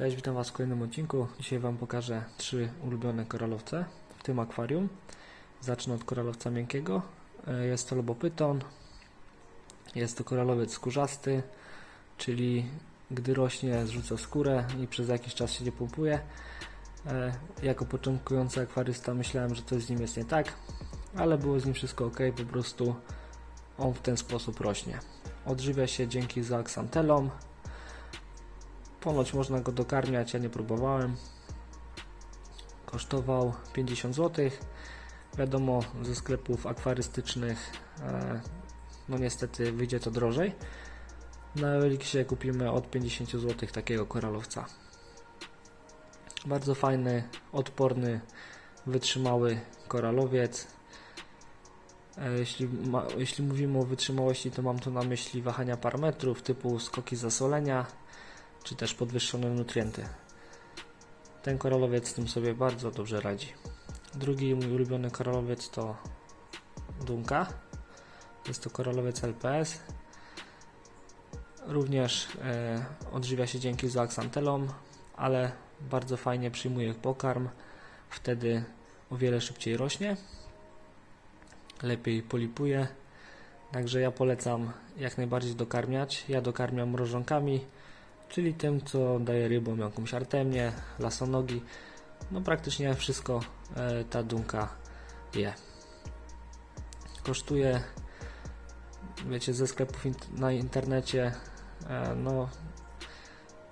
Cześć, witam Was w kolejnym odcinku. Dzisiaj Wam pokażę trzy ulubione koralowce w tym akwarium. Zacznę od koralowca miękkiego. E, Jest to lobopyton. Jest to koralowiec skórzasty, czyli gdy rośnie zrzuca skórę i przez jakiś czas się nie pompuje. E, Jako początkujący akwarysta myślałem, że coś z nim jest nie tak, ale było z nim wszystko ok, po prostu on w ten sposób rośnie. Odżywia się dzięki zoaksantelom, Ponoć można go dokarmiać, ja nie próbowałem. Kosztował 50 zł. Wiadomo, ze sklepów akwarystycznych, e, no niestety wyjdzie to drożej. Na Elixie kupimy od 50 zł takiego koralowca. Bardzo fajny, odporny, wytrzymały koralowiec. E, Jeśli, ma, jeśli mówimy o wytrzymałości, to mam tu na myśli wahania parametrów typu skoki zasolenia, czy też podwyższone nutrienty. Ten koralowiec z tym sobie bardzo dobrze radzi. Drugi mój ulubiony koralowiec to Dunka. Jest to koralowiec LPS. Również e, odżywia się dzięki zoaksantelom, ale bardzo fajnie przyjmuje pokarm. Wtedy o wiele szybciej rośnie. Lepiej polipuje. Także ja polecam jak najbardziej dokarmiać. Ja dokarmiam mrożonkami czyli tym, co daje rybom jakąś artemię, lasonogi. No praktycznie wszystko e, ta dunka je. Kosztuje, wiecie, ze sklepów na internecie e, no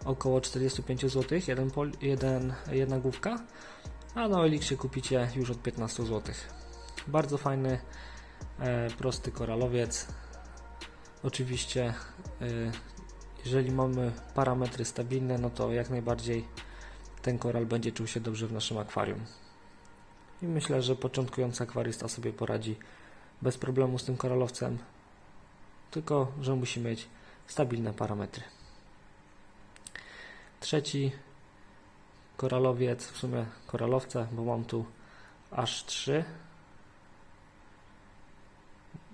około 45 zł, jeden, pol, jeden, jedna główka, a na Elixie kupicie już od 15 zł. Bardzo fajny, e, prosty koralowiec. Oczywiście e, jeżeli mamy parametry stabilne, no to jak najbardziej ten koral będzie czuł się dobrze w naszym akwarium. I myślę, że początkujący akwarysta sobie poradzi bez problemu z tym koralowcem, tylko że musi mieć stabilne parametry. Trzeci koralowiec, w sumie koralowce, bo mam tu aż trzy.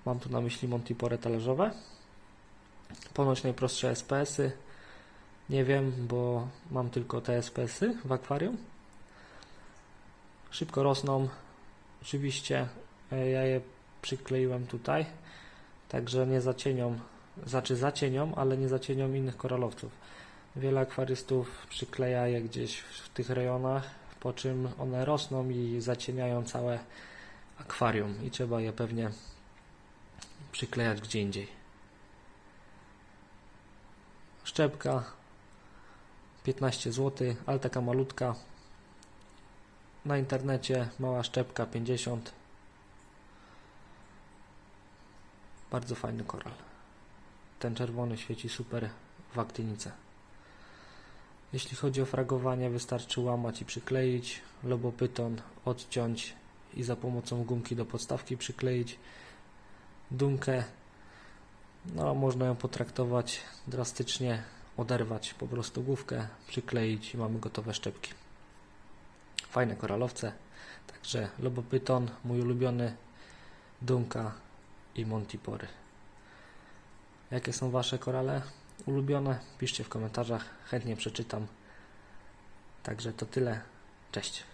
Mam tu na myśli Montipore talerzowe. Ponoć najprostsze SPS-y. Nie wiem, bo mam tylko te SPS-y w akwarium. Szybko rosną. Oczywiście e, ja je przykleiłem tutaj, także nie zacienią, znaczy zacienią, ale nie zacienią innych koralowców. Wiele akwarystów przykleja je gdzieś w tych rejonach, po czym one rosną i zacieniają całe akwarium i trzeba je pewnie przyklejać gdzie indziej. Szczepka 15 zł, ale taka malutka. Na internecie mała szczepka 50. Bardzo fajny koral. Ten czerwony świeci super w aktynice. Jeśli chodzi o fragowanie, wystarczy łamać i przykleić, lobopyton odciąć i za pomocą gumki do podstawki przykleić. Dunkę no, można ją potraktować drastycznie, oderwać po prostu główkę, przykleić i mamy gotowe szczepki. Fajne koralowce, także lobopyton, mój ulubiony, dunka i montipory. Jakie są Wasze korale ulubione? Piszcie w komentarzach, chętnie przeczytam. Także to tyle. Cześć.